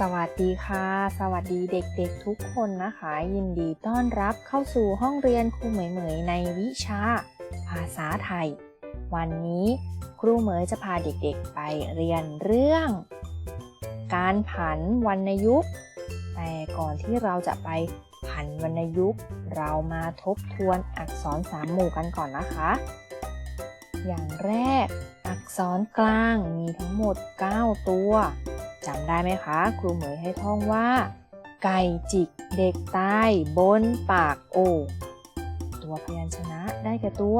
สวัสดีค่ะ สวัสดีเด็กๆทุกคนนะคะ ยินดีต้อนรับเข้าสู่ห้องเรียนครูเหมยเหมยในวิชา ภาษาไทย วันนี้ครูเหมยจะพาเด็กๆไปเรียนเรื่อง การผันวรรณยุกต์แต่ก่อนที่เราจะไปผันวรรณยุกต์เรามาทบทวนอักษรสามหมู่กันก่อนนะคะ อย่างแรก อักษรกลางมีทั้งหมด 9 ตัว จำได้ไหมคะ ครูเหมยให้ท่องว่า ไก่จิกเด็กตายบนปากโอ่งตัวพยัญชนะได้แก่ตัว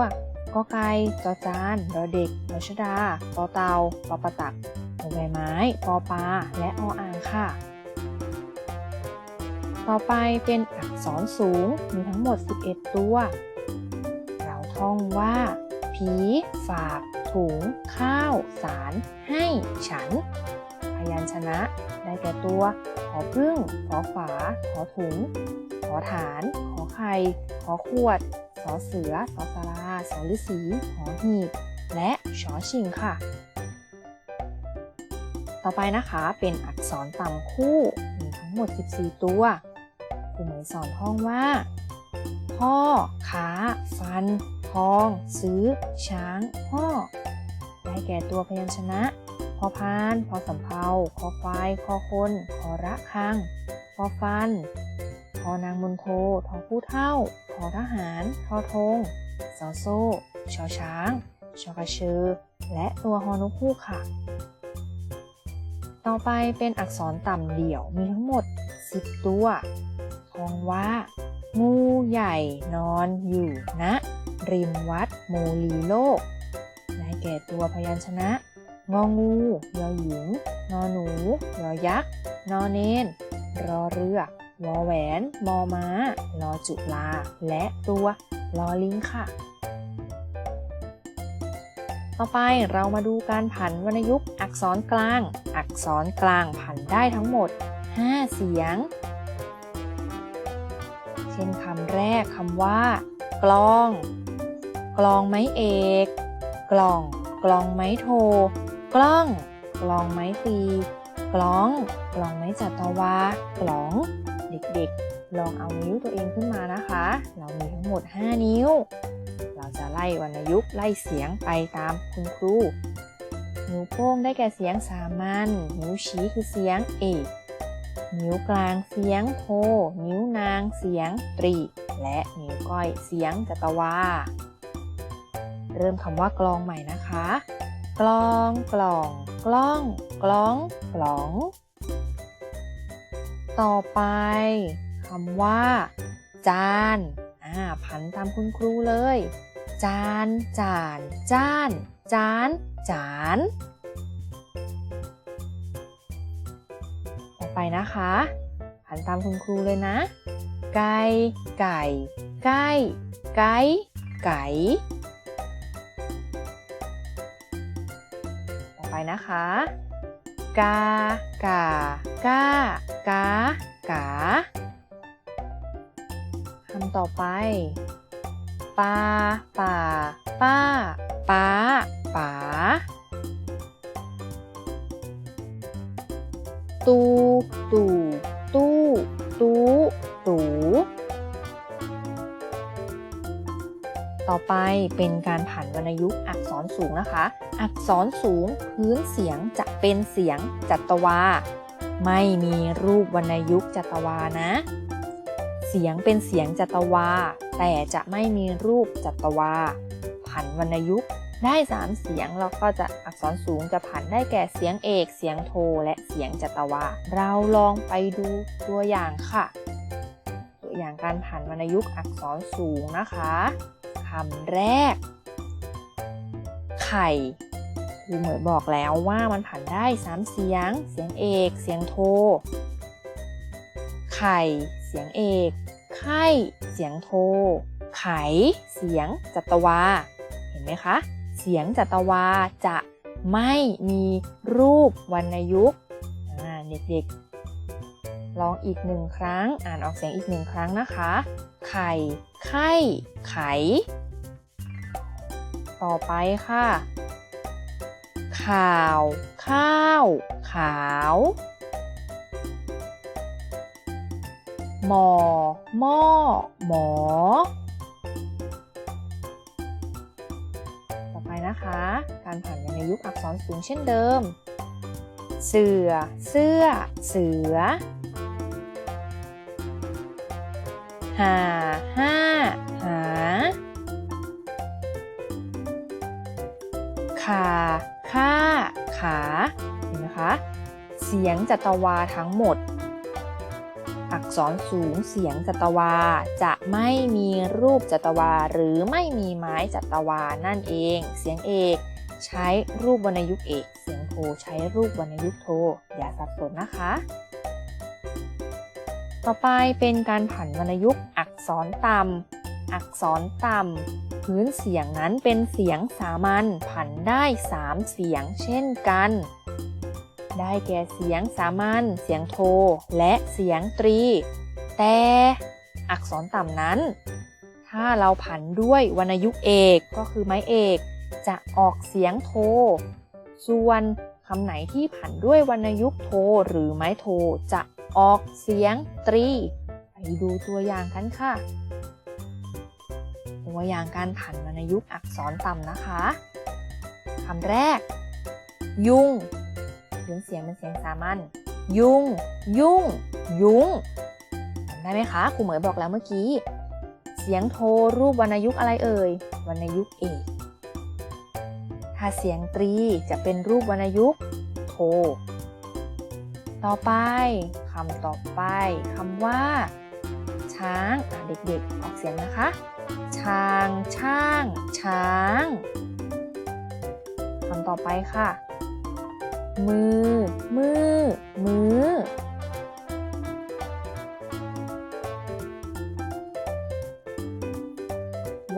กอไก่จอจานรอเด็กรชดาตอเตาปอประตักอใบไม้ปอปลาและออ่างค่ะ ต่อไปเป็นอักษรสูงมีทั้งหมด 11 ตัว เราท่องว่า ผี ฝาก ถุง ข้าว สาร ให้ ฉัน ยัญชนะ ได้แก่ตัว ขอพึ่ง ขอฝา ขอถุง ขอฐาน ขอไข่ ขอขวด สอเสือ สอสาราสอฤาษีหอหีบ และชอชิงค่ะ ต่อไปนะคะเป็นอักษรต่ำคู่ มีทั้งหมด 14 ตัวครูเหมยสอนท่องว่า พ่อขาฟัน ทอง ซื้อ ช้าง พ่อ ได้แก่ตัวพยัญชนะ พอพานพอสำเภาคอควายคอคนคอระคังพอฟันทอนางมนโททอผู้เท่าทอทหารทอธงซอโซ่ชอช้างชอกระเชอและตัวฮอนุคู่ค่ะ ต่อไปเป็นอักษรต่ำเดี่ยวมีทั้งหมด 10 ตัวท่องว่างูใหญ่นอนอยู่ณริมวัดโมลีโลกได้แก่ตัวพยัญชนะ งองูยอหญิง นอหนู ยอยักษ์ นอเนน รอเรือ วอแหวน มอม้าลอจุลา และตัวลอลิงค่ะ ต่อไปเรามาดูการผันวรรณยุกต์อักษรกลาง อักษรกลางผันได้ทั้งหมด 5 เสียง เช่นคำแรกคำว่า กลอง กลองไม้เอก กล่อง กลองไม้โท กล้อง กลองไม้ตี กล้อง กลองไม้จัตวากลอง เด็กๆ ลองเอานิ้วตัวเองขึ้นมานะคะ เรามีทั้งหมด 5 นิ้ว เราจะไล่วรรณยุกต์ไล่เสียงไปตามคุณครู นิ้วโป้งได้แก่เสียงสามัญ นิ้วชี้คือเสียงเอกนิ้วกลางเสียงโท นิ้วนางเสียงตรี และนิ้วก้อยเสียงจัตวา เริ่มคำว่ากลองใหม่นะคะ กลองกล่องกล้องกล้องกล่อง ต่อไปคำว่า จานอ่าผันตามคุณครูเลย จานจานจานจานจาน ต่อไปนะคะผันตามคุณครูเลยนะ ไก่ไก่ ไก่ ไก่ไก่ นะคะ กากากากากาคำต่อไปปาป่าป้าป้าป๋าตูตู่ตู้ตู้ตู ต่อไปเป็นการผันวรรณยุกต์อักษรสูงนะคะ อักษรสูงพื้นเสียงจะเป็นเสียงจัตวา ไม่มีรูปวรรณยุกต์จัตวานะ เสียงเป็นเสียงจัตวา แต่จะไม่มีรูปจัตวา ผันวรรณยุกต์ได้3เสียงแล้วก็จะอักษรสูงจะผันได้แก่เสียงเอก เสียงโท และเสียงจัตวา เราลองไปดูตัวอย่างค่ะ ตัวอย่างการผันวรรณยุกต์อักษรสูงนะคะำแรก ไข่ครูเหมยบอกแล้วว่ามันผันได้3เสียง เสียงเอก เสียงโท ไข่ เสียงเอก ไข่ เสียงโท ไข่ เสียงจัตวา เห็นไหมคะ เสียงจัตวาจะไม่มีรูปวรรณยุกต์อ่เด็กๆ ลองอีกหนึ่งครั้ง อ่านออกเสียงอีกหนึ่งครั้งนะคะ ไข่ ไข่ ไข ต่อไปค่ะ ข่าว ข้าว ขาวหมอหม้อ หมอ ต่อไปนะคะ การผ่านวรรณยุกต์อักษรสูงเช่นเดิม เสือ เสื้อ เสือหาห้า ขาค่า ขา เห็นไหมคะ เสียงจัตวาทั้งหมด อักษรสูงเสียงจัตวา จะไม่มีรูปจัตวา หรือไม่มีไม้จัตวา นั่นเอง เสียงเอกใช้รูปวรรณยุกต์เอก เสียงโทใช้รูปวรรณยุกต์โท อย่าสับสนนะคะ ต่อไปเป็นการผันวรรณยุกต์อักษรต่ำอักษรต่ำ พื้นเสียงนั้นเป็นเสียงสามัญผันได้ 3 เสียงเช่นกัน ได้แก่เสียงสามัญเสียงโท และเสียงตรี แต่อักษรต่ำนั้น ถ้าเราผันด้วยวรรณยุกเอกก็คือไม้เอก จะออกเสียงโท ส่วนคำไหนที่ผันด้วยวรรณยุกโทหรือไม้โทจะออกเสียงตรี ไปดูตัวอย่างกันค่ะ วอย่างการผันวรรณยุกต์อักษรต่ำนะคะคำแรก ยุงพื้นเสียงเป็นเสียงสามัญยุง ยุ่ง ยุงจำได้ไหมคะครูเหมยบอกแล้วเมื่อกี้ เสียงโทรูปวรรณยุกต์อะไรเอ่ยวรรณยุกต์เอกถ้าเสียงตรีจะเป็นรูปวรรณยุกต์โทต่อไปคำต่อไปคำว่า ช้างเด็กๆออกเสียงนะคะ ช้าง ช่าง ช้างคำต่อไปค่ะ มือ มือ มือ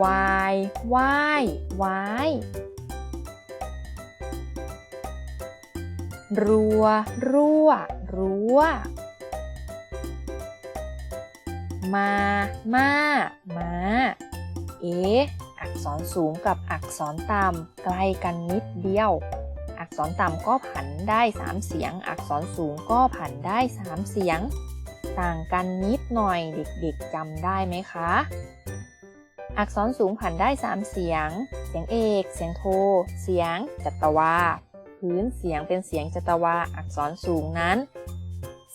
วายวายวายรัว รั่ว รั่ว มา มามาเอ อักษรสูงกับอักษรต่ำใกล้กันนิดเดียว อักษรต่ำก็ผันได้ 3 เสียง อักษรสูงก็ผันได้ 3 เสียง ต่างกันนิดหน่อยเด็กๆจำได้ไหมคะ อักษรสูงผันได้ 3 เสียง เสียงเอก เสียงโท เสียงจัตวา พื้นเสียงเป็นเสียงจัตวา อักษรสูงนั้น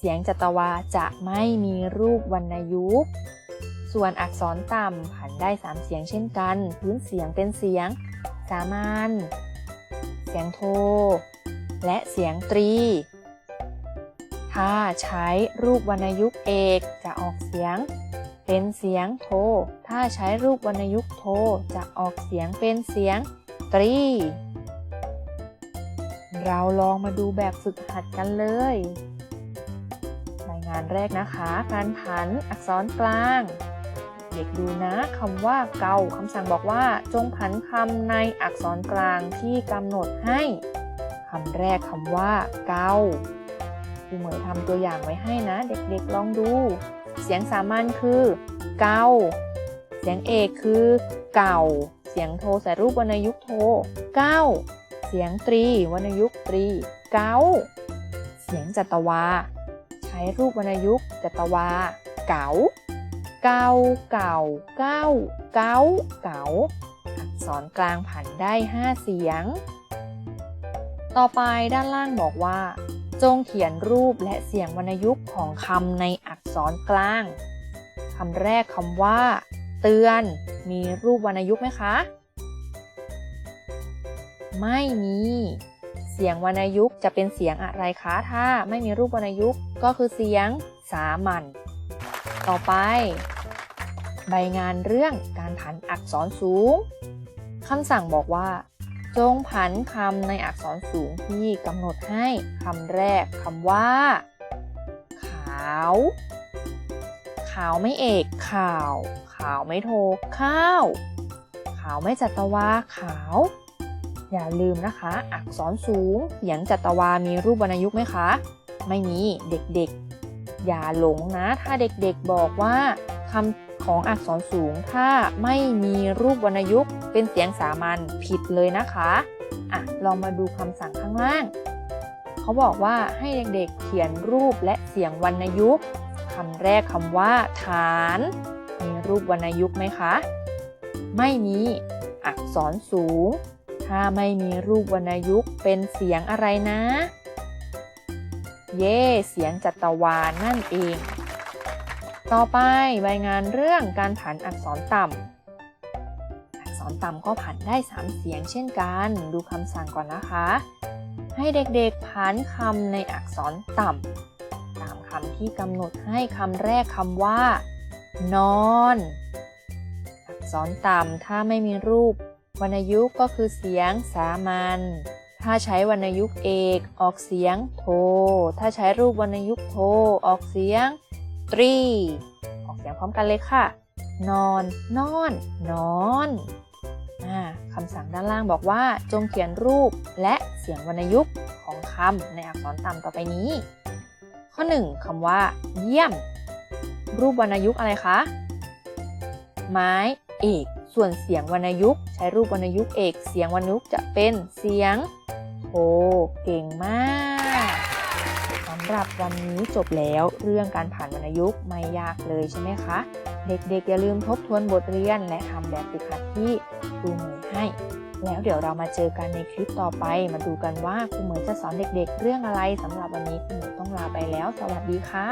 สียงจัตวาจะไม่มีรูปวรรณยุกต์ ส่วนอักษรต่ำผันได้3เสียงเช่นกัน พื้นเสียงเป็นเสียง สามัญ เสียงโท และเสียงตรี ถ้าใช้รูปวรรณยุกต์เอกจะออกเสียง เป็นเสียงโท ถ้าใช้รูปวรรณยุกต์โทจะออกเสียงเป็นเสียงตรีเราลองมาดูแบบฝึกหัดกันเลย งานแรกนะคะ การผันอักษรกลาง เด็กดูนะคำว่าเกาคำสั่งบอกว่า จงผันคำในอักษรกลางที่กำหนดให้คำแรกคำว่า เกาครูเหมยทำตัวอย่างไว้ให้นะ เด็กๆลองดู เสียงสามัญคือ เกาเสียงเอกคือ เก่า เสียงโทใส่รูปวรรณยุกโทเก้าเสียงตรีวรรณยุกตรี เก้าเสียงจัตวา ช้รูปวรรณยุกต์จัตวา เก๋า เก้าเก่าเก้าเก้าเก๋าอักษรกลางผันได้ 5 เสียง ต่อไปด้านล่างบอกว่า จงเขียนรูปและเสียงวรรณยุกต์ของคำในอักษรกลางคำแรกคำว่า เตือน มีรูปวรรณยุกต์ไหมคะ ไม่มี เสียงวรรณยุกต์จะเป็นเสียงอะไรคะ ถ้าไม่มีรูปวรรณยุกต์ก็คือเสียงสามัญ ต่อไป ใบงานเรื่องการผันอักษรสูงคำสั่งบอกว่า จงผันคำในอักษรสูงที่กำหนดให้คำแรกคำว่า ขาว ขาวไม่เอกข่าว ขาวไม่โท ข้าว ขาวไม่จัตวาขาว อย่าลืมนะคะ อักษรสูงเสียงจัตวามีรูปวรรณยุกต์ไหมคะ ไม่มีเด็กๆ อย่าหลงนะ ถ้าเด็กๆบอกว่าคำของอักษรสูงถ้าไม่มีรูปวรรณยุกต์เป็นเสียงสามัญผิดเลยนะคะอะลองมาดูคำสั่งข้างล่าง เขาบอกว่าให้เด็กๆเขียนรูปและเสียงวรรณยุกต์คำแรกคำว่า ฐาน มีรูปวรรณยุกต์ไหมคะ ไม่มีอักษรสูง ถ้าไม่มีรูปวรรณยุกต์เป็นเสียงอะไรนะ เย่เสียงจัตวาลนั่นเอง ต่อไปใบงานเรื่องการผันอักษรต่ำ อักษรต่ำก็ผันได้ 3 เสียงเช่นกัน ดูคำสั่งก่อนนะคะ ให้เด็กๆผันคำในอักษรต่ำ ตามคำที่กำหนดให้คำแรกคำว่า นอน อักษรต่ำถ้าไม่มีรูป วรรณยุกต์ก็คือเสียงสามัญ ถ้าใช้วรรณยุกต์เอกออกเสียงโท ถ้าใช้รูปวรรณยุกต์โทออกเสียงตรี ออกเสียงพร้อมกันเลยค่ะ นอน นอน นอนอคำสั่งด้านล่างบอกว่าจงเขียนรูปและเสียงวรรณยุกต์ของคำในอักษรต่ำต่อไปนี้ ข้อ 1คำว่า เยี่ยม รูปวรรณยุกต์อะไรคะ ไม้เอก ส่วนเสียงวรรณยุกต์ใช้รูปวรรณยุกต์เอก เสียงวรรณยุกต์จะเป็นเสียงโทเก่งมากสำหรับวันนี้จบแล้วเรื่องการผ่านวรรณยุกต์ไม่ยากเลยใช่ไหมคะ เด็กๆอย่าลืมทบทวนบทเรียนและทำแบบฝึกหัดที่ครูเหมยให้ แล้วเดี๋ยวเรามาเจอกันในคลิปต่อไป มาดูกันว่าครูเหมยจะสอนเด็กๆ เรื่องอะไรสำหรับวันนี้ครูเหมยต้องลาไปแล้ว สวัสดีค่ะ